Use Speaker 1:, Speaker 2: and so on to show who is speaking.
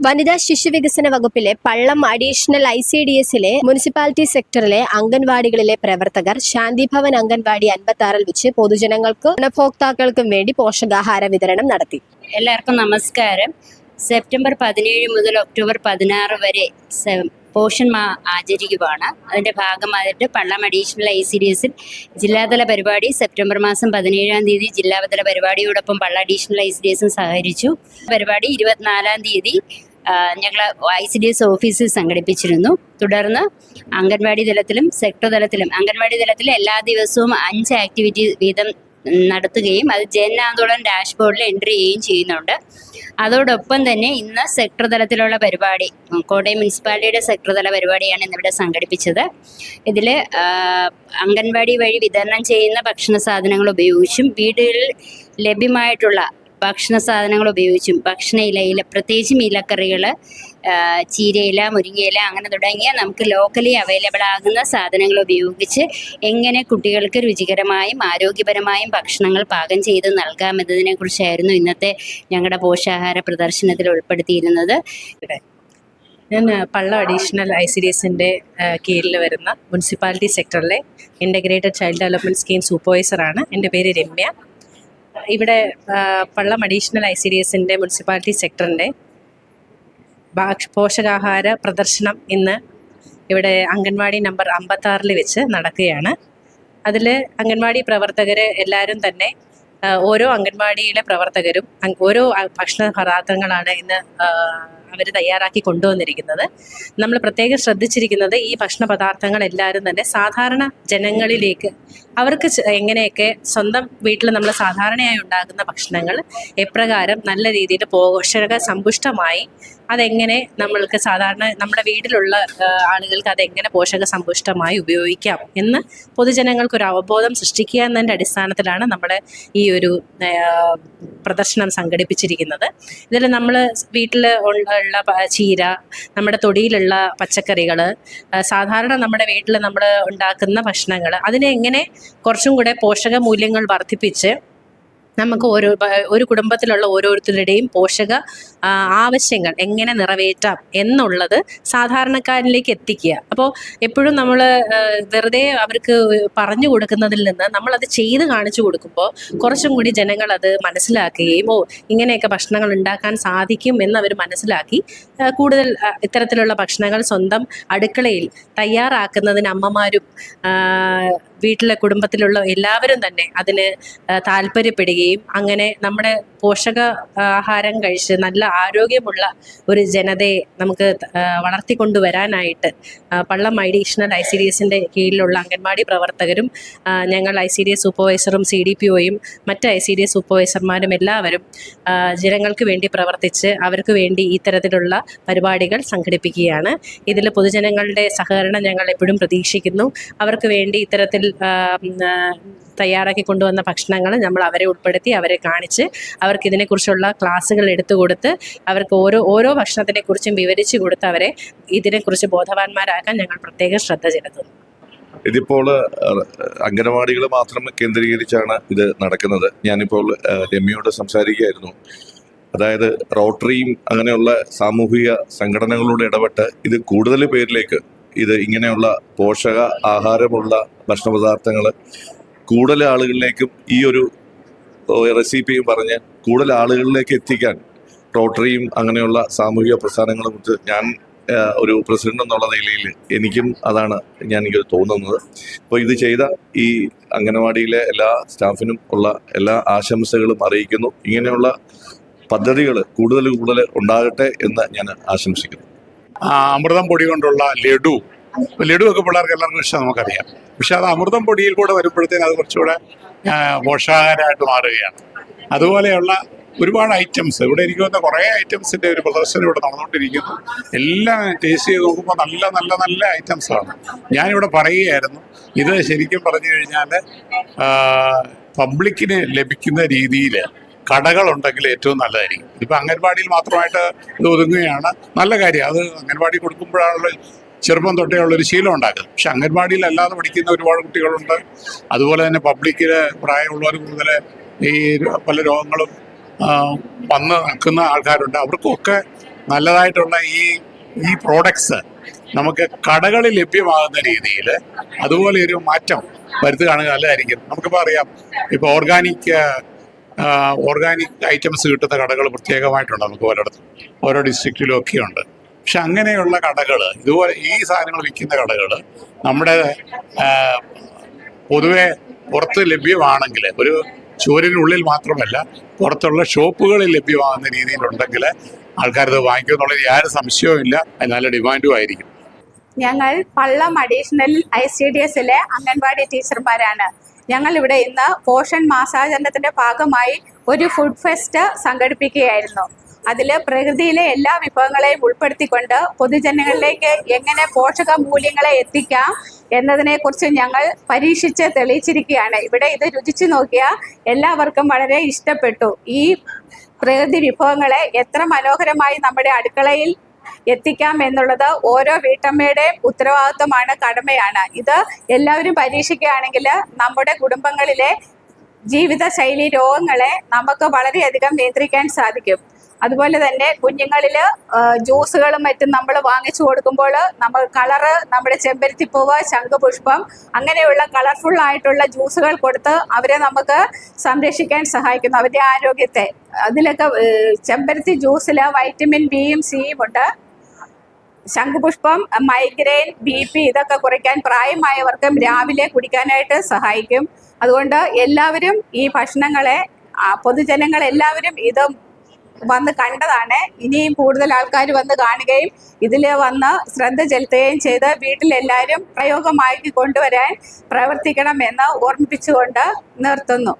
Speaker 1: വനിതാ ശിശു വികസന വകുപ്പിലെ Pallam additional I C D എസിലെ മുനിസിപ്പാലിറ്റി സെക്ടറിലെ അംഗൻവാടികളിലെ പ്രവർത്തകർ ശാന്തിഭവൻ അംഗൻവാടി അൻപത്തി ആറിൽ വെച്ച് പൊതുജനങ്ങൾക്കും ഗുണഭോക്താക്കൾക്കും വേണ്ടി പോഷകാഹാര വിതരണം നടത്തി.
Speaker 2: എല്ലാവർക്കും നമസ്കാരം. സെപ്റ്റംബർ പതിനേഴ് മുതൽ ഒക്ടോബർ പതിനാറ് വരെ പോഷൻ മാ ആചരിക്കുവാണ്. അതിന്റെ ഭാഗമായിട്ട് Pallam additional I C D എസിൽ ജില്ലാതല പരിപാടി സെപ്റ്റംബർ മാസം പതിനേഴാം തീയതി ജില്ലാതല പരിപാടിയോടൊപ്പം Pallam additional I C D എസും സഹകരിച്ചു. പരിപാടി ഇരുപത്തിനാലാം തീയതി ഞങ്ങൾ ഐ സി ഡി എസ് ഓഫീസിൽ സംഘടിപ്പിച്ചിരുന്നു. തുടർന്ന് അംഗൻവാടി തലത്തിലും സെക്ടർ തലത്തിലും അംഗൻവാടി തലത്തിൽ എല്ലാ ദിവസവും അഞ്ച് ആക്ടിവിറ്റി വീതം നടത്തുകയും അത് ജൻ ആന്തോളൻ ഡാഷ്ബോർഡിൽ എൻട്രി ചെയ്യുകയും ചെയ്യുന്നുണ്ട്. അതോടൊപ്പം തന്നെ ഇന്ന് സെക്ടർ തലത്തിലുള്ള പരിപാടി കോട്ടയം മുനിസിപ്പാലിറ്റിയുടെ സെക്ടർ തല പരിപാടിയാണ് ഇന്നിവിടെ സംഘടിപ്പിച്ചത്. ഇതിൽ അംഗൻവാടി വഴി വിതരണം ചെയ്യുന്ന ഭക്ഷണ സാധനങ്ങൾ ഉപയോഗിച്ചും വീടുകളിൽ ലഭ്യമായിട്ടുള്ള ഭക്ഷണ സാധനങ്ങൾ ഉപയോഗിച്ചും ഭക്ഷണ ഇലയില പ്രത്യേകിച്ചും ഇലക്കറികൾ ചീരയില മുരിങ്ങയില അങ്ങനെ തുടങ്ങിയ നമുക്ക് ലോക്കലി അവൈലബിൾ ആകുന്ന സാധനങ്ങൾ ഉപയോഗിച്ച് എങ്ങനെ കുട്ടികൾക്ക് രുചികരമായും ആരോഗ്യപരമായും ഭക്ഷണങ്ങൾ പാകം ചെയ്ത് നൽകാമെന്നതിനെ കുറിച്ചായിരുന്നു ഇന്നത്തെ ഞങ്ങളുടെ പോഷകാഹാര പ്രദർശനത്തിൽ ഉൾപ്പെടുത്തിയിരുന്നത്.
Speaker 3: ഞാൻ Pallam additional I C D എസിന്റെ കീഴിൽ വരുന്ന മുനിസിപ്പാലിറ്റി സെക്ടറിലെ ഇന്റഗ്രേറ്റഡ് ചൈൽഡ് ഡെവലപ്മെന്റ് സ്കീം സൂപ്പർവൈസറാണ് എന്റെ പേര് രമ്യ. ഇവിടെ Pallam additional I C D എസിന്റെ മുനിസിപ്പാലിറ്റി സെക്ടറിന്റെ പോഷകാഹാര പ്രദർശനം ഇന്ന് ഇവിടെ അംഗൻവാടി നമ്പർ അമ്പത്താറിൽ വെച്ച് നടക്കുകയാണ്. അതിൽ അംഗൻവാടി പ്രവർത്തകർ എല്ലാവരും തന്നെ ഓരോ അംഗൻവാടിയിലെ പ്രവർത്തകരും ഓരോ ഭക്ഷണ പദാർത്ഥങ്ങളാണ് ഇന്ന് അവർ തയ്യാറാക്കി കൊണ്ടുവന്നിരിക്കുന്നത്. നമ്മൾ പ്രത്യേകം ശ്രദ്ധിച്ചിരിക്കുന്നത് ഈ ഭക്ഷണ പദാർത്ഥങ്ങൾ എല്ലാവരും തന്നെ സാധാരണ ജനങ്ങളിലേക്ക് അവർക്ക് എങ്ങനെയൊക്കെ സ്വന്തം വീട്ടിൽ നമ്മൾ സാധാരണയായി ഉണ്ടാകുന്ന ഭക്ഷണങ്ങൾ എപ്രകാരം നല്ല രീതിയിൽ പോഷക സമ്പുഷ്ടമായി അതെങ്ങനെ നമ്മൾക്ക് സാധാരണ നമ്മുടെ വീട്ടിലുള്ള ആളുകൾക്ക് അതെങ്ങനെ പോഷക സമ്പുഷ്ടമായി ഉപയോഗിക്കാം എന്ന് പൊതുജനങ്ങൾക്ക് ഒരു അവബോധം സൃഷ്ടിക്കുക എന്നതിന്റെ അടിസ്ഥാനത്തിലാണ് നമ്മുടെ ഈ ഒരു പ്രദർശനം സംഘടിപ്പിച്ചിരിക്കുന്നത്. ഇതിൽ നമ്മൾ വീട്ടിൽ ഉള്ള ചീര നമ്മുടെ തൊടിയിലുള്ള പച്ചക്കറികൾ സാധാരണ നമ്മുടെ വീട്ടിൽ നമ്മൾ ഉണ്ടാക്കുന്ന ഭക്ഷണങ്ങൾ അതിനെ എങ്ങനെ കുറച്ചും കൂടെ പോഷക മൂല്യങ്ങൾ വർദ്ധിപ്പിച്ച് നമുക്ക് ഓരോ ഒരു കുടുംബത്തിലുള്ള ഓരോരുത്തരുടെയും പോഷക ആവശ്യങ്ങൾ എങ്ങനെ നിറവേറ്റാം എന്നുള്ളത് സാധാരണക്കാരിലേക്ക് എത്തിക്കുക. അപ്പോൾ എപ്പോഴും നമ്മൾ വെറുതെ അവർക്ക് പറഞ്ഞു കൊടുക്കുന്നതിൽ നിന്ന് നമ്മളത് ചെയ്ത് കാണിച്ചു കൊടുക്കുമ്പോൾ കുറച്ചും കൂടി ജനങ്ങൾ അത് മനസ്സിലാക്കുകയും ഓ ഇങ്ങനെയൊക്കെ ഭക്ഷണങ്ങൾ ഉണ്ടാക്കാൻ സാധിക്കും എന്നവർ മനസ്സിലാക്കി കൂടുതൽ ഇത്തരത്തിലുള്ള ഭക്ഷണങ്ങൾ സ്വന്തം അടുക്കളയിൽ തയ്യാറാക്കുന്നതിന് അമ്മമാരും വീട്ടിലെ കുടുംബത്തിലുള്ള എല്ലാവരും തന്നെ അതിന് താല്പര്യപ്പെടുകയും അങ്ങനെ നമ്മുടെ പോഷക ആഹാരം കഴിച്ച് നല്ല ആരോഗ്യമുള്ള ഒരു ജനതയെ നമുക്ക് വളർത്തിക്കൊണ്ടുവരാനായിട്ട് Pallam additional I C D എസിന്റെ കീഴിലുള്ള അംഗൻവാടി പ്രവർത്തകരും ഞങ്ങൾ ഐ സി ഡി എസ് സൂപ്പർവൈസറും സി ഡി പി ഒയും മറ്റ് ഐ സി ഡി എസ് സൂപ്പർവൈസർമാരും എല്ലാവരും ജനങ്ങൾക്ക് വേണ്ടി പ്രവർത്തിച്ച് അവർക്ക് വേണ്ടി ഇത്തരത്തിലുള്ള പരിപാടികൾ സംഘടിപ്പിക്കുകയാണ്. ഇതിൽ പൊതുജനങ്ങളുടെ സഹകരണം ഞങ്ങൾ എപ്പോഴും പ്രതീക്ഷിക്കുന്നു. അവർക്ക് വേണ്ടി ഇത്തരത്തിൽ തയ്യാറാക്കി കൊണ്ടുവന്ന ഭക്ഷണങ്ങൾ നമ്മൾ അവരെ ഉൾപ്പെടുത്തി അവരെ കാണിച്ച് അവർക്ക് ഇതിനെക്കുറിച്ചുള്ള ക്ലാസ്സുകൾ എടുത്തു കൊടുത്ത് അവർക്ക് ഓരോ ഓരോ ഭക്ഷണത്തിനെക്കുറിച്ചും വിവരിച്ചു കൊടുത്ത് അവരെ ഇതിനെക്കുറിച്ച് ബോധവാന്മാരാക്കാൻ ഞങ്ങൾ പ്രത്യേകം ശ്രദ്ധ ചെലുത്തുന്നു.
Speaker 4: ഇതിപ്പോൾ അംഗനവാടികൾ മാത്രം കേന്ദ്രീകരിച്ചാണ് ഇത് നടക്കുന്നത്. ഞാനിപ്പോൾ രമ്യയോട് സംസാരിക്കുകയായിരുന്നു. അതായത് റോട്ടറിയും അങ്ങനെയുള്ള സാമൂഹിക സംഘടനകളോട് ഇടപെട്ട് ഇത് കൂടുതൽ പേരിലേക്ക് ഇത് ഇങ്ങനെയുള്ള പോഷക ആഹാരമുള്ള ഭക്ഷണ പദാർത്ഥങ്ങൾ കൂടുതൽ ആളുകളിലേക്കും ഈ ഒരു റെസിപ്പിയും പറഞ്ഞ് കൂടുതൽ ആളുകളിലേക്ക് എത്തിക്കാൻ റോട്ടറിയും അങ്ങനെയുള്ള സാമൂഹിക പ്രസ്ഥാനങ്ങളും കുറിച്ച് ഞാൻ ഒരു പ്രസിഡന്റ് എന്നുള്ള നിലയിൽ എനിക്കും അതാണ് ഞാൻ എനിക്ക് തോന്നുന്നത്. അപ്പോൾ ഇത് ചെയ്ത ഈ അംഗനവാടിയിലെ എല്ലാ സ്റ്റാഫിനും ഉള്ള എല്ലാ ആശംസകളും അറിയിക്കുന്നു. ഇങ്ങനെയുള്ള പദ്ധതികൾ കൂടുതൽ കൂടുതൽ ഉണ്ടാകട്ടെ എന്ന് ഞാൻ ആശംസിക്കുന്നു.
Speaker 5: അമൃതം പൊടി കൊണ്ടുള്ള ലഡു ലഡു ഒക്കെ പിള്ളേർക്ക് എല്ലാവർക്കും ഇഷ്ടം നമുക്കറിയാം. പക്ഷെ അത് അമൃതം പൊടിയിൽ കൂടെ വരുമ്പോഴത്തേന് അത് കുറച്ചുകൂടെ പോഷകാഹാരമായിട്ട് മാറുകയാണ്. അതുപോലെയുള്ള ഒരുപാട് ഐറ്റംസ് ഇവിടെ തോന്നുന്ന കുറേ ഐറ്റംസിന്റെ ഒരു പ്രദർശനം ഇവിടെ നടന്നുകൊണ്ടിരിക്കുന്നു. എല്ലാം ടേസ്റ്റ് ചെയ്ത് നോക്കുമ്പോൾ നല്ല നല്ല നല്ല ഐറ്റംസ് ആണ്. ഞാനിവിടെ പറയുകയായിരുന്നു ഇത് ശരിക്കും പറഞ്ഞു കഴിഞ്ഞാൽ പബ്ലിക്കിന് ലഭിക്കുന്ന രീതിയിൽ കടകളുണ്ടെങ്കിൽ ഏറ്റവും നല്ലതായിരിക്കും. ഇപ്പം അംഗൻവാടിയിൽ മാത്രമായിട്ട് ഇത് ഒതുങ്ങുകയാണ്. നല്ല കാര്യം അത് അംഗൻവാടി കൊടുക്കുമ്പോഴാണല്ലോ ചെറുപ്പം തൊട്ടേ ഉള്ളൊരു ശീലം ഉണ്ടാക്കുന്നത് പക്ഷെ അംഗൻവാടിയിൽ അല്ലാതെ പഠിക്കുന്ന ഒരുപാട് കുട്ടികളുണ്ട്. അതുപോലെ തന്നെ പബ്ലിക്കിൽ പ്രായമുള്ളവർ കൂടുതൽ ഈ പല രോഗങ്ങളും വന്ന് നിൽക്കുന്ന ആൾക്കാരുണ്ട്. അവർക്കൊക്കെ നല്ലതായിട്ടുള്ള ഈ ഈ പ്രോഡക്ട്സ് നമുക്ക് കടകളിൽ ലഭ്യമാകുന്ന രീതിയിൽ അതുപോലെ ഒരു മാറ്റം വരുത്തുകയാണെങ്കിൽ നല്ലതായിരിക്കും. നമുക്കിപ്പോൾ അറിയാം ഇപ്പോൾ ഓർഗാനിക് ഓർഗാനിക് ഐറ്റംസ് കിട്ടുന്ന കടകൾ പ്രത്യേകമായിട്ടുണ്ട് നമുക്ക് പലയിടത്തും ഓരോ ഡിസ്ട്രിക്റ്റിലും ഒക്കെ ഉണ്ട് പക്ഷെ അങ്ങനെയുള്ള കടകൾ ഇതുപോലെ ഈ സാധനങ്ങൾ വിൽക്കുന്ന കടകൾ നമ്മുടെ പൊതുവെ പുറത്ത് ലഭ്യമാണെങ്കിൽ ഒരു ചുവരിനുള്ളിൽ മാത്രമല്ല പുറത്തുള്ള ഷോപ്പുകളിൽ ലഭ്യമാകുന്ന രീതിയിലുണ്ടെങ്കിൽ ആൾക്കാരത് വാങ്ങിക്കും എന്നുള്ളതിൽ യാതൊരു സംശയവുമില്ല നല്ല ഡിമാൻഡും ആയിരിക്കും.
Speaker 6: ഞങ്ങൾ Pallam additional I C D എസിലെ അംഗൻവാടി ടീച്ചർമാരാണ്. ഞങ്ങൾ ഇവിടെ ഇന്ന് പോഷൻ മാസാചരണത്തിന്റെ ഭാഗമായി ഒരു ഫുഡ് ഫെസ്റ്റ് സംഘടിപ്പിക്കുകയായിരുന്നു. അതിൽ പ്രകൃതിയിലെ എല്ലാ വിഭവങ്ങളെയും ഉൾപ്പെടുത്തിക്കൊണ്ട് പൊതുജനങ്ങളിലേക്ക് എങ്ങനെ പോഷക മൂല്യങ്ങളെ എത്തിക്കാം എന്നതിനെക്കുറിച്ച് ഞങ്ങൾ പരീക്ഷിച്ച് തെളിയിച്ചിരിക്കുകയാണ്. ഇവിടെ ഇത് രുചിച്ചു നോക്കിയ എല്ലാവർക്കും വളരെ ഇഷ്ടപ്പെട്ടു. ഈ പ്രകൃതി വിഭവങ്ങളെ എത്ര മനോഹരമായി നമ്മുടെ അടുക്കളയിൽ എത്തിക്കാം എന്നുള്ളത് ഓരോ വീട്ടമ്മയുടെയും ഉത്തരവാദിത്വമാണ് കടമയാണ്. ഇത് എല്ലാവരും പരീക്ഷിക്കുകയാണെങ്കിൽ നമ്മുടെ കുടുംബങ്ങളിലെ ജീവിതശൈലി രോഗങ്ങളെ നമുക്ക് വളരെയധികം നിയന്ത്രിക്കാൻ സാധിക്കും. അതുപോലെ തന്നെ കുഞ്ഞുങ്ങളിൽ ജ്യൂസുകളും മറ്റും നമ്മൾ വാങ്ങിച്ചു കൊടുക്കുമ്പോൾ നമ്മൾ കളറ് നമ്മുടെ ചെമ്പരത്തിപ്പൂവ് ശംഖുപുഷ്പം അങ്ങനെയുള്ള കളർഫുൾ ആയിട്ടുള്ള ജ്യൂസുകൾ കൊടുത്ത് അവരെ നമുക്ക് സംരക്ഷിക്കാൻ സഹായിക്കുന്നു. അവരുടെ ആരോഗ്യത്തെ. അതിലൊക്കെ ചെമ്പരത്തി ജ്യൂസിൽ വൈറ്റമിൻ ബിയും സിയും ഉണ്ട്. ശംഖുപുഷ്പം മൈഗ്രെയിൻ ബി പി ഇതൊക്കെ കുറയ്ക്കാൻ പ്രായമായവർക്കും രാവിലെ കുടിക്കാനായിട്ട് സഹായിക്കും. അതുകൊണ്ട് എല്ലാവരും ഈ ഭക്ഷണങ്ങളെ പൊതുജനങ്ങളെല്ലാവരും ഇത് വന്ന് കണ്ടതാണ്. ഇനിയും കൂടുതൽ ആൾക്കാർ വന്ന് കാണുകയും ഇതിൽ വന്ന് ശ്രദ്ധ ചെലുത്തുകയും ചെയ്ത് വീട്ടിലെല്ലാവരും പ്രയോഗമാക്കി കൊണ്ടുവരാൻ പ്രവർത്തിക്കണമെന്ന് ഓർമ്മിപ്പിച്ചുകൊണ്ട് നിർത്തുന്നു.